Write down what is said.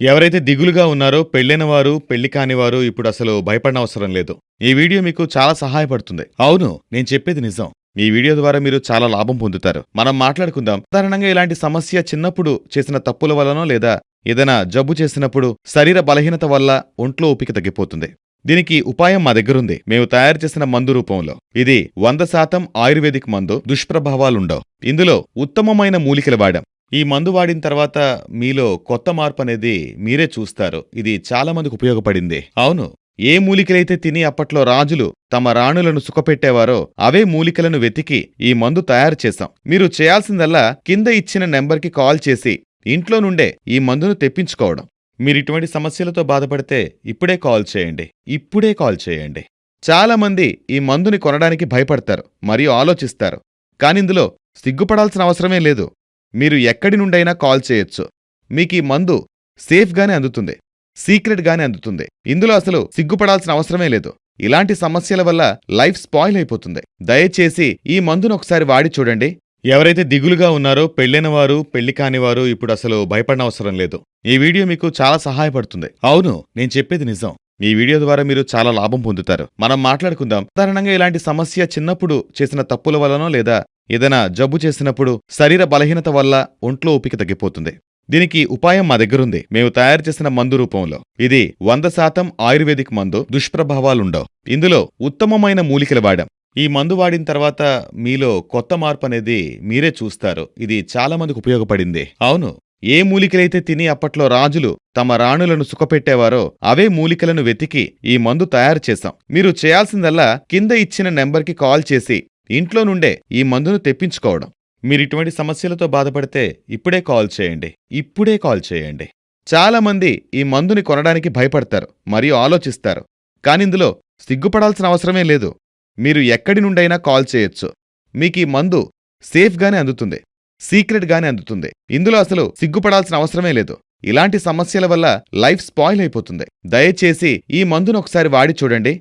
ఎవరైతే దిగులుగా ఉన్నారో పెళ్ళైన వారు పెళ్ళి కానివారు ఇప్పుడు అసలు భయపడనవసరం లేదు. ఈ వీడియో మీకు చాలా సహాయపడుతుంది. అవును నేను చెప్పేది నిజం. ఈ వీడియో ద్వారా మీరు చాలా లాభం పొందుతారు. మనం మాట్లాడుకుందాం. సాధారణంగా ఇలాంటి సమస్య చిన్నప్పుడు చేసిన తప్పుల వల్లనో లేదా ఏదైనా జబ్బు చేసినప్పుడు శరీర బలహీనత వల్ల ఒంట్లో ఓపిక తగ్గిపోతుంది. దీనికి ఉపాయం మా దగ్గరుంది. మేము తయారు చేసిన మందు రూపంలో. ఇది వంద శాతం ఆయుర్వేదిక్ మందు. దుష్ప్రభావాలుండవు. ఇందులో ఉత్తమమైన మూలికలు వాడాం. ఈ మందు వాడిన తర్వాత మీలో కొత్త మార్పు అనేది మీరే చూస్తారు. ఇది చాలామందికి ఉపయోగపడింది. అవును. ఏ మూలికలైతే తిని అప్పట్లో రాజులు తమ రాణులను సుఖపెట్టేవారో అవే మూలికలను వెతికి ఈ మందు తయారు చేశాం. మీరు చేయాల్సిందల్లా కింద ఇచ్చిన నెంబర్కి కాల్ చేసి ఇంట్లో నుండే ఈ మందును తెప్పించుకోవడం. మీరు ఇటువంటి సమస్యలతో బాధపడితే ఇప్పుడే కాల్ చేయండి. ఇప్పుడే కాల్ చేయండి. చాలా మంది ఈ మందుని కొనడానికి భయపడతారు మరియు ఆలోచిస్తారు. కానిందులో సిగ్గుపడాల్సిన అవసరమే లేదు. మీరు ఎక్కడి నుండైనా కాల్ చేయొచ్చు. మీకు ఈ మందు సేఫ్గానే అందుతుంది. సీక్రెట్గానే అందుతుంది. ఇందులో అసలు సిగ్గుపడాల్సిన అవసరమే లేదు. ఇలాంటి సమస్యల వల్ల లైఫ్ స్పాయిల్ అయిపోతుంది. దయచేసి ఈ మందును ఒకసారి వాడి చూడండి. ఎవరైతే దిగులుగా ఉన్నారో పెళ్ళైన వారు పెళ్ళి కాని వారు ఇప్పుడు అసలు భయపడనవసరం లేదు. ఈ వీడియో మీకు చాలా సహాయపడుతుంది. అవును నేను చెప్పేది నిజం. మీ వీడియో ద్వారా మీరు చాలా లాభం పొందుతారు. మనం మాట్లాడుకుందాం. సాధారణంగా ఇలాంటి సమస్య చిన్నప్పుడు చేసిన తప్పుల వల్లనో లేదా ఏదైనా జబ్బు చేసినప్పుడు శరీర బలహీనత వల్ల ఒంట్లో ఊపిక తగ్గిపోతుంది. దీనికి ఉపాయం మా దగ్గరుంది. మేము తయారు చేసిన మందు రూపంలో. ఇది వంద శాతం ఆయుర్వేదిక్ మందు. దుష్ప్రభావాలుండవు. ఇందులో ఉత్తమమైన మూలికలు వాడాం. ఈ మందు వాడిన తర్వాత మీలో కొత్త మార్పు అనేది మీరే చూస్తారు. ఇది చాలా మందికి ఉపయోగపడింది. అవును. ఏ మూలికలైతే తిని అప్పట్లో రాజులు తమ రాణులను సుఖపెట్టేవారో అవే మూలికలను వెతికి ఈ మందు తయారు చేశాం. మీరు చేయాల్సిందల్లా కింద ఇచ్చిన నెంబర్కి కాల్ చేసి ఇంట్లో నుండే ఈ మందును తెప్పించుకోవడం. మీరు ఇటువంటి సమస్యలతో బాధపడితే ఇప్పుడే కాల్ చేయండి. ఇప్పుడే కాల్ చేయండి. చాలా మంది ఈ మందుని కొనడానికి భయపడతారు మరియు ఆలోచిస్తారు. కానిందులో సిగ్గుపడాల్సిన అవసరమే లేదు. మీరు ఎక్కడి నుండైనా కాల్ చేయొచ్చు. మీకీ మందు సేఫ్గానే అందుతుంది. సీక్రెట్గానే అందుతుంది. ఇందులో అసలు సిగ్గుపడాల్సిన అవసరమే లేదు. ఇలాంటి సమస్యల వల్ల లైఫ్ స్పాయిల్ అయిపోతుంది. దయచేసి ఈ మందును ఒకసారి వాడి చూడండి.